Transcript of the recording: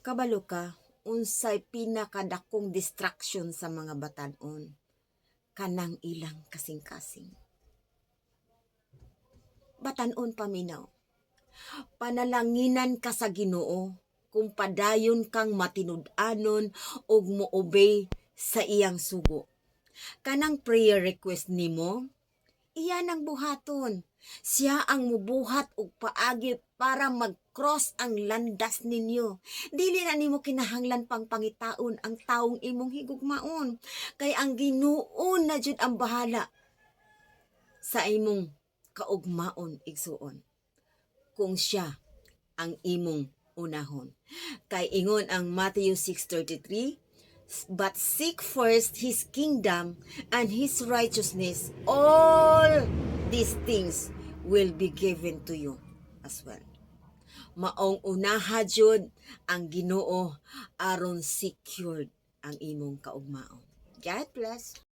Kabalo ka, unsay pinakadakong distraction sa mga batanon. Kanang ilang kasing-kasing. Batanon paminaw. Panalanginan ka sa Ginoo kung padayon kang matinud-anon og moobey sa iyang sugo. Kanang prayer request nimo, iyan ang buhaton. Siya ang mubuhat og paagi para mag-cross ang landas ninyo. Dili na nimo kinahanglan pang pangitaon ang taong imong higugmaon. Kay ang Ginoo na jud ang bahala sa imong kaugmaon igsuon. Kung siya ang imong unahon. Kay ingon ang Matthew 6:33, But seek first his kingdom and his righteousness. All these things will be given to you as well. Maong unaha jud ang Ginoo aron secured ang imong kaugmaon. God bless.